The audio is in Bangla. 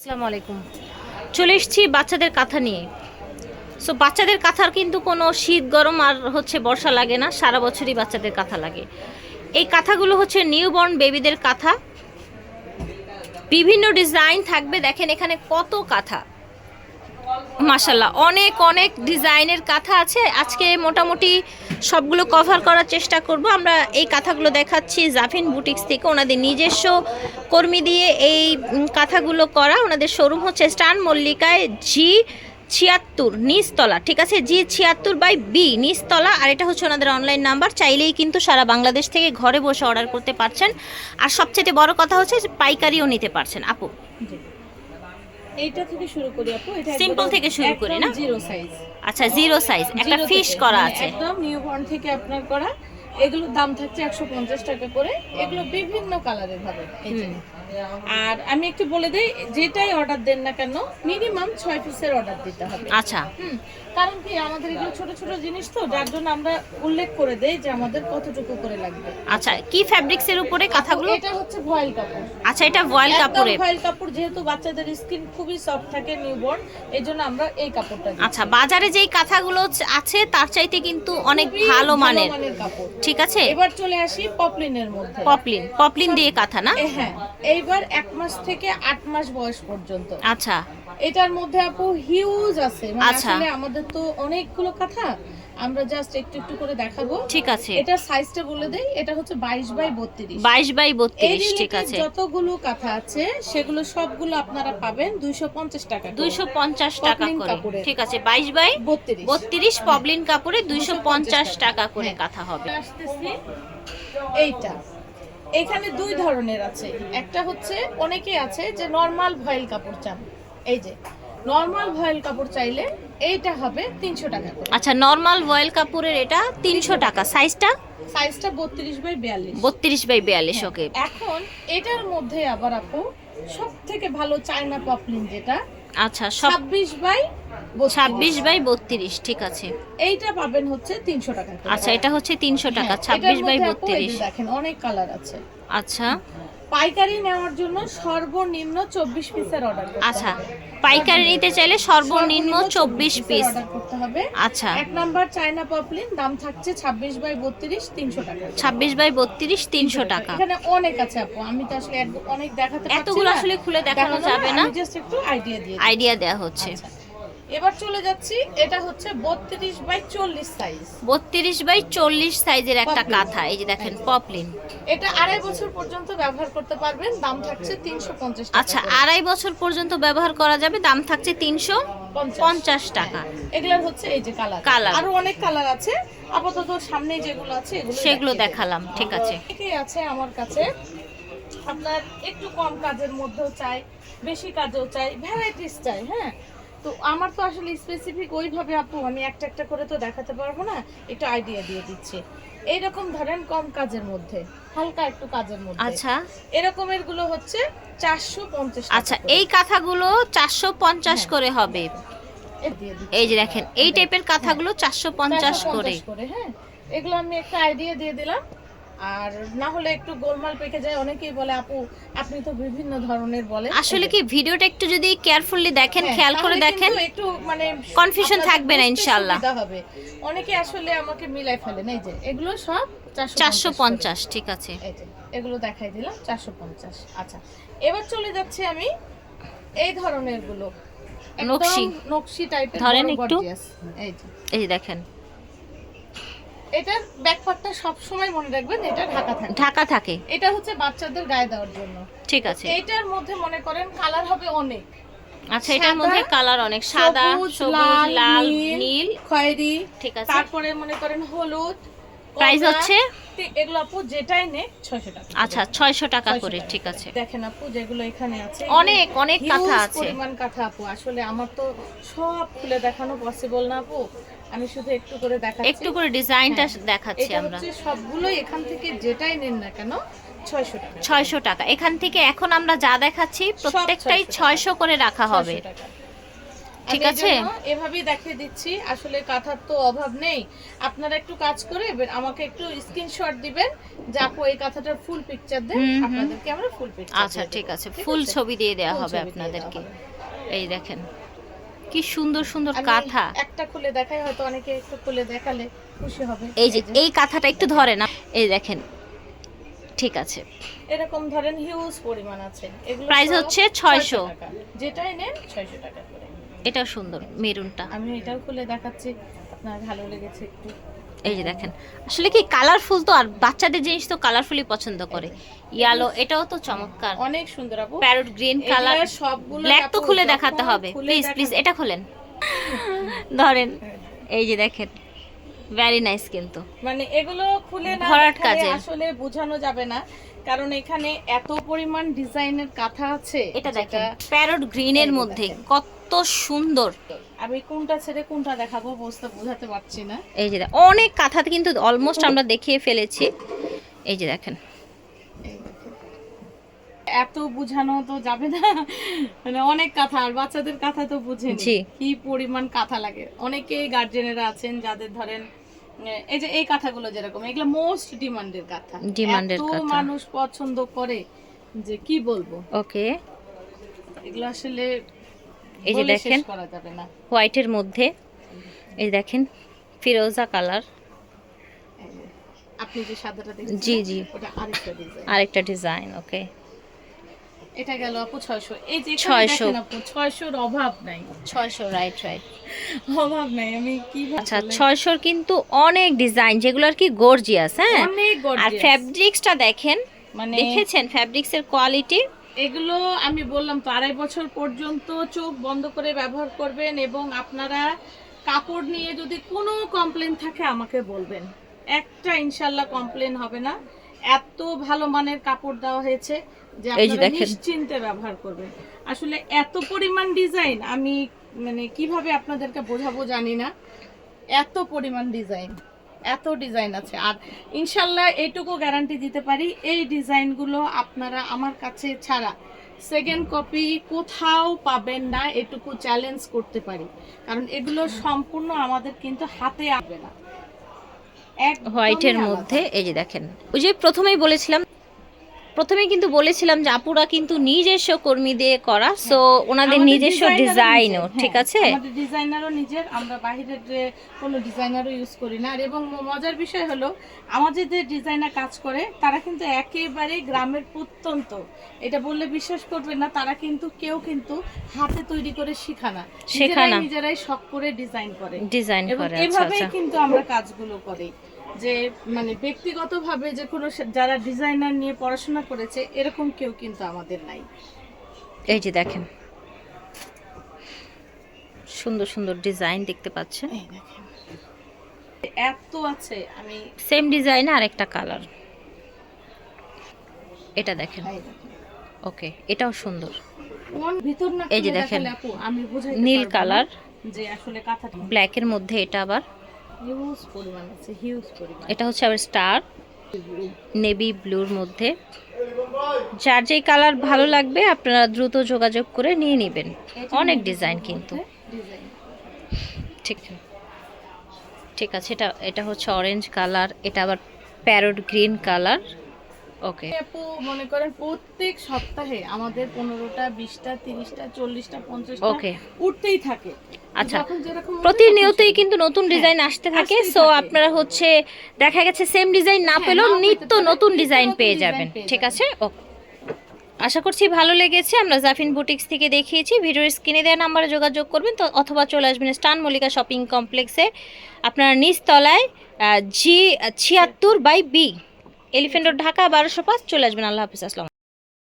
আসসালামু আলাইকুম। চলে এসেছি বাচ্চাদের কাঁথা নিয়ে। সো বাচ্চাদের কাঁথার কিন্তু কোনো শীত, গরম আর হচ্ছে বর্ষা লাগে না, সারা বছরই বাচ্চাদের কাঁথা লাগে। এই কাঁথাগুলো হচ্ছে নিউবর্ন বেবিদের কাঁথা। বিভিন্ন ডিজাইন থাকবে, দেখেন এখানে কত কাঁথা। মাশাল্লাহ অনেক অনেক ডিজাইনের কাঁথা আছে। আজকে মোটামুটি সবগুলো কভার করার চেষ্টা করব। আমরা এই কাঁথাগুলো দেখাচ্ছি জাফিন বুটিক্স থেকে। ওনাদের নিজস্ব কর্মী দিয়ে এই কাঁথাগুলো করা। ওনাদের শোরুম হচ্ছে স্টান মল্লিকায় জি ছিয়াত্তর, নিচতলা। ঠিক আছে? জি ছিয়াত্তর বাই বি নিচতলা। আর এটা হচ্ছে ওনাদের অনলাইন নাম্বার চাইলেই কিন্তু সারা বাংলাদেশ থেকে ঘরে বসে অর্ডার করতে পারছেন। আর সবচেয়ে বড় কথা হচ্ছে পাইকারিও নিতে পারছেন। আপু? এইটা থেকে শুরু করি আপু এটা সিম্পল থেকে শুরু করি না? জিরো সাইজ আচ্ছা জিরো সাইজ একটা ফিশ করা মানে আছে। একদম নিউবর্ন থেকে আপনার করা। এগুলোর দাম থাকছে একশো পঞ্চাশ টাকা করে। এগুলো বিভিন্ন কালারের হবে। এই। আর আমি একটু বলে দিই যেটাই অর্ডার দেন না কেন মিনিমাম ছয় পিসের অর্ডার দিতে হবে। আচ্ছা। কারণ কি আমাদের এগুলো ছোট ছোট জিনিস তো যার জন্য আমরা উল্লেখ করে দেই যে আমাদের কতটুকু করে লাগবে। আচ্ছা কি ফ্যাব্রিক্সের উপরে কাঁথাগুলো? এটা হচ্ছে ভয়েল কাপড়। আচ্ছা এটা ভয়েল কাপড়ে ভয়েল কাপড় যেহেতু বাচ্চাদের স্কিন খুবই সফট থাকে নিউবর্ন এই জন্য আমরা এই কাপড়টা দিই। আচ্ছা বাজারে যেই কাঁথাগুলো আছে তার চাইতে কিন্তু অনেক ভালো মানের। কাপড়। ঠিক আছে? এবার চলে আসি পপলিনের মধ্যে। পপলিন পপলিন দিয়ে কাঁথা না? হ্যাঁ এইবার এক মাস থেকে আট মাস বয়স পর্যন্ত। আচ্ছা। এটার মধ্যে আপু হিউজ আছে। মানে আচ্ছা। আসলে আমাদের তো অনেকগুলো কথা আমরা জাস্ট একটু একটু করে দেখাবো। ঠিক আছে। এটা সাইজটা বলে দেই এটা হচ্ছে বাইশ বাই বত্রিশ। বাইশ বাই এই বত্রিশ ঠিক আছে। যতগুলো কাঁথা আছে সেগুলো সবগুলো আপনারা পাবেন দুইশো পঞ্চাশ টাকা দুইশো পঞ্চাশ টাকা করে। ঠিক আছে বাইশ বাই বত্রিশ। বত্রিশ পবলিন কাপড়ে দুইশো পঞ্চাশ 250 টাকা করে হ্যাঁ। কাঁথা হবে। আসতেছি। এইটা। এখানে দুই ধরনের আছে। একটা হচ্ছে অনেকে আছে যে নর্মাল ভয়েল কাপড় চান। এই যে নর্মাল ভয়েল কাপড় চাইলে এইটা হবে তিনশো টাকা করে। আচ্ছা নর্মাল ভয়েল কাপড়ের এটা তিনশো টাকা। সাইজটা? সাইজটা বত্রিশ বাই বিয়াল্লিশ। বত্রিশ বাই বিয়াল্লিশ ওকে। এখন এটার মধ্যে আবার আপু সব থেকে ভালো চায়না পপলিন যেটা আচ্ছা ছাব্বিশ বাই ছাব্বিশ বাই বত্রিশ ঠিক আছে। এইটা পাবেন হচ্ছে তিনশো টাকা আচ্ছা এটা হচ্ছে তিনশো টাকা হ্যাঁ, ছাব্বিশ বাই বত্রিশ। দেখেন অনেক কালার আছে। আচ্ছা। পাইকারি নেওয়ার জন্য সর্বনিম্ন চব্বিশ পিসের অর্ডার আচ্ছা পাইকারি নিতে চাইলে সর্বনিম্ন চব্বিশ পিস। অর্ডার করতে হবে। আচ্ছা। এক নাম্বার চায়না পপলিন দাম থাকছে ছাব্বিশ বাই বত্রিশ তিনশো টাকা ছাব্বিশ বাই বত্রিশ তিনশো টাকা। এখানে অনেক আছে আপু আমি তো আসলে অনেক দেখাতে এতগুলো আসলে খুলে দেখানো যাবে না জাস্ট একটু আইডিয়া দিয়ে আইডিয়া দেওয়া হচ্ছে। আচ্ছা। এবার চলে যাচ্ছি এটা হচ্ছে বত্রিশ বাই চল্লিশ সাইজ বত্রিশ বাই চল্লিশ সাইজের একটা কাঁথা এই যে দেখেন পপলিন এটা আড়াই বছর পর্যন্ত ব্যবহার করতে পারবেন দাম থাকছে তিনশো পঞ্চাশ আচ্ছা আড়াই বছর পর্যন্ত ব্যবহার করা যাবে দাম থাকছে তিনশো পঞ্চাশ টাকা। এগুলার হচ্ছে এই যে কালার কালার। আরও অনেক কালার আছে আপাতত সামনে যেগুলো আছে এগুলো সেগুলো দেখালাম ঠিক আছে। অনেকেই আছে আমার কাছে। আপনার একটু কম কাজের মধ্যেও চাই বেশি কাজেও চাই ভ্যারাইটিস চাই হ্যাঁ? তো আমার তো আসলে স্পেসিফিক ওইভাবে আপু আমি একটা একটা করে তো দেখাতে পারব না একটু আইডিয়া দিয়ে দিচ্ছি। এইরকম ধরেন কম কাজের মধ্যে হালকা একটু কাজের মধ্যে। আচ্ছা। এরকমেরগুলো হচ্ছে চারশো পঞ্চাশ আচ্ছা এই কাঁথাগুলো চারশো পঞ্চাশ হ্যাঁ। করে হবে। এই যে দেখেন এই টাইপের কাঁথাগুলো চারশো পঞ্চাশ 450 করে করে হ্যাঁ। এগুলো আমি একটা আইডিয়া দিয়ে দিলাম। আর না হলে একটু গোলমাল পেকে যায়। অনেকেই বলে আপু আপনি তো বিভিন্ন ধরনের বলেন। আসলে কি ভিডিওটা একটু যদি কেয়ারফুলি দেখেন হ্যাঁ, খেয়াল করে দেখেন একটু মানে কনফিউশন থাকবে না ইনশাআল্লাহ। হবে। অনেকে আসলে আমাকে মিলাই ফেলেন। এই যে এগুলো সব চারশো পঞ্চাশ ঠিক আছে। এগুলো দেখাই দিলাম চারশো পঞ্চাশ। আচ্ছা এবার চলে যাচ্ছে আমি এই ধরনেরগুলো নকশি। নকশি টাইপের ধরেন একটু। এই যে। এই যে দেখেন। এটার ব্যাকপার্টটা সব সময় মনে রাখবেন এটা ঢাকা থাকে। ঢাকা থাকে। এটা হচ্ছে বাচ্চাদের গায়ে দেওয়ার জন্য। ঠিক আছে। এইটার মধ্যে মনে করেন কালার হবে অনেক। আচ্ছা এটার মধ্যে কালার অনেক। সাদা সবুজ, লাল নীল, খয়েরি। ঠিক আছে। তারপরে মনে করেন হলুদ প্রাইস হচ্ছে? এগুলো আপু যেটাই নে ছয়শো টাকা আচ্ছা ছয়শো টাকা করে ঠিক আছে। দেখেন আপু যেগুলো এখানে আছে অনেক অনেক কাঁথা আছে। পরিমাণ কাঁথা আপু। আসলে আমার তো সব খুলে দেখানো পসিবল না আপু। আমি শুধু একটু করে দেখাচ্ছি। একটু করে ডিজাইনটা হ্যাঁ, দেখাচ্ছি এটা হচ্ছে সবগুলোই এখান থেকে যেটাই নেন না কেন ছয়শো টাকা। ছয়শো টাকা। এখান থেকে এখন আমরা যা দেখাচ্ছি প্রত্যেকটাই 600 ছয়শো করে রাখা হবে। ঠিক আছে? এভাবেই দেখিয়ে দিচ্ছি আসলে কাঁথার তো অভাব নেই। আপনারা একটু কাজ করে আমাকে একটু স্ক্রিনশট দিবেন যে আপু এই কাঁথাটার ফুল পিকচার দেন। আপনাদেরকে আমরা ফুল পিকচার আচ্ছা ঠিক আছে। ফুল ছবি দিয়ে দেওয়া হবে আপনাদেরকে। এই দেখেন। কি সুন্দর সুন্দর কাঁথা। একটা খুলে দেখাই হয়তো অনেকে একটু খুলে দেখালে খুশি হবে। এই যে এই কাঁথাটা একটু ধরে না। এই দেখেন ঠিক আছে। এরকম ধরেন হিউজ পরিমাণ আছে। এগুলো প্রাইস হচ্ছে 600 টাকা। যেটাই নেন 600 টাকা করে। এটা সুন্দর মেরুনটা। আমি এটাও খুলে দেখাচ্ছি আপনার ভালো লেগেছে একটু। এই যে দেখেন আসলে কি কালারফুল তো আর বাচ্চাদের জিনিস তো কালারফুলি পছন্দ করে। ইয়ালো এটাও তো চমৎকার। অনেক সুন্দর আপু। প্যারট গ্রিন কালার সবগুলো ব্ল্যাক তো খুলে দেখাতে হবে। প্লিজ প্লিজ এটা খুলেন। ধরেন এই যে দেখেন ভ্যারি নাইস কিন্তু। মানে এগুলো খুলে না ভরাট কাজের। আসলে বোঝানো যাবে না কারণ এখানে এত পরিমাণ ডিজাইনের কাঁথা আছে এটা দেখেন প্যারট গ্রিনের মধ্যে কত সুন্দর। আমি কোনটা ছেড়ে কোনটা দেখাবো বুঝতে বোঝাতে পারছি না। এই যে অনেক কাঁথা কিন্তু অলমোস্ট আমরা দেখিয়ে ফেলেছি। এই যে দেখেন। এত বুঝানো তো যাবে না। মানে অনেক কাঁথা আর বাচ্চাদের কাঁথা তো বুঝেন। কি পরিমাণ কাঁথা লাগে। অনেকেই গার্জেনেরা আছেন যাদের ধরেন এই যে এই কাঁথাগুলো যেরকম এগুলো মোস্ট ডিমান্ডের কাঁথা। ডিমান্ডের কাঁথা। মানুষ পছন্দ করে যে কি বলব? ওকে এগুলো আসলে এই যে দেখেন হোয়াইটের মধ্যে এই দেখেন ফিরোজা কালার। আপনি যে সাদাটা দেখছেন জি, জি। ওটা আরেকটা ডিজাইন আরেকটা ডিজাইন ওকে এটা গেল আপু 600 এই যে 600 600 আপু 600 এর অভাব নাই। ছয়শো রাইট রাইট অভাব নাই আমি কি আচ্ছা ছয়শোর কিন্তু অনেক ডিজাইন যেগুলো আর কি গর্জিয়াস হ্যাঁ? অনেক আর gorgeous। ফ্যাব্রিক্সটা দেখেন মানে দেখেছেন? ফ্যাব্রিক্সের কোয়ালিটি এগুলো আমি বললাম তো আড়াই বছর পর্যন্ত চোখ বন্ধ করে ব্যবহার করবেন এবং আপনারা কাপড় নিয়ে যদি কোনো কমপ্লেন থাকে আমাকে বলবেন। একটা ইনশাল্লাহ কমপ্লেন হবে না। এত ভালো মানের কাপড় দেওয়া হয়েছে যে আপনারা নিশ্চিন্তে ব্যবহার করবেন। আসলে এত পরিমাণ ডিজাইন আমি মানে কীভাবে আপনাদেরকে বোঝাবো জানি না। এত পরিমাণ ডিজাইন এত ডিজাইন আছে। আর ইনশাল্লাহ এইটুকু গ্যারান্টি দিতে পারি এই ডিজাইনগুলো আপনারা আমার কাছে ছাড়া সেকেন্ড কপি কোথাও পাবেন না এটুকু চ্যালেঞ্জ করতে পারি। কারণ এগুলো সম্পূর্ণ আমাদের কিন্তু হাতে আসবে না। এক হোয়াইটের মধ্যে এই যে দেখেন ওই যে প্রথমেই বলেছিলাম প্রথমেই কিন্তু বলেছিলাম যে আপুরা কিন্তু নিজস্ব কর্মী দিয়ে করা সো ওনাদের নিজস্ব ডিজাইনও ঠিক হ্যাঁ, আছে? আমাদের ডিজাইনারও নিজের আমরা বাইরের যে কোনো ডিজাইনারও ইউজ করি না। আর এবং মজার বিষয় হলো আমাদের যে ডিজাইনার কাজ করে তারা কিন্তু একেবারে গ্রামের প্রত্যন্ত। এটা বললে বিশ্বাস করবে না তারা কিন্তু কেউ কিন্তু হাতে তৈরি করে শেখা না। নিজেরাই। নিজেরাই শখ করে ডিজাইন করে। ডিজাইন করে আচ্ছা এভাবেই আচ্ছা। কিন্তু আমরা কাজগুলো করি। যে মানে ব্যক্তিগতভাবে যে কোনো যারা ডিজাইনার নিয়ে পড়াশোনা করেছে এরকম কেউ কিন্তু আমাদের নাই। এই যে দেখেন। সুন্দর সুন্দর ডিজাইন দেখতে পাচ্ছেন। এই দেখেন। এত আছে আমি সেম ডিজাইন আর একটা কালার। এটা দেখেন। ওকে এটাও সুন্দর। এই যে দেখেন। নীল কালার। যে আসলে ব্ল্যাকের মধ্যে এটা আবার হিউজ পরিমাণ আছে হিউজ পরিমাণ। এটা হচ্ছে আবার স্টার নেভি ব্লুর মধ্যে। যার যেই কালার ভালো লাগবে আপনারা দ্রুত যোগাযোগ করে নিয়ে নেবেন। অনেক ডিজাইন কিন্তু। ঠিক ঠিক আছে এটা এটা হচ্ছে অরেঞ্জ কালার এটা আবার প্যারট গ্রিন কালার ওকে। আপু মনে করেন প্রত্যেক সপ্তাহে আমাদের পনেরোটা বিশটা তিরিশটা চল্লিশটা পঞ্চাশটা ওকে। উঠতেই থাকে। আচ্ছা প্রতিনিয়তই কিন্তু নতুন ডিজাইন আসতে থাকে। সো আপনারা হচ্ছে দেখা গেছে সেম ডিজাইন না হ্যাঁ, পেলেও নিত্য নতুন ডিজাইন পেয়ে যাবেন। ঠিক আছে? ওকে আশা করছি ভালো লেগেছে। আমরা জাফিন বুটিক্স থেকে দেখিয়েছি। ভিডিওর স্ক্রিনে দেওয়া নাম্বারে যোগাযোগ করবেন। তো অথবা চলে আসবেন স্টান মল্লিকা শপিং কমপ্লেক্সে আপনারা নিচতলায় জি ছিয়াত্তর বাই বি এলিফেন্ট ঢাকা বারোশো পাঁচ চলে আসবেন। আল্লাহ হাফিজ আসসালাম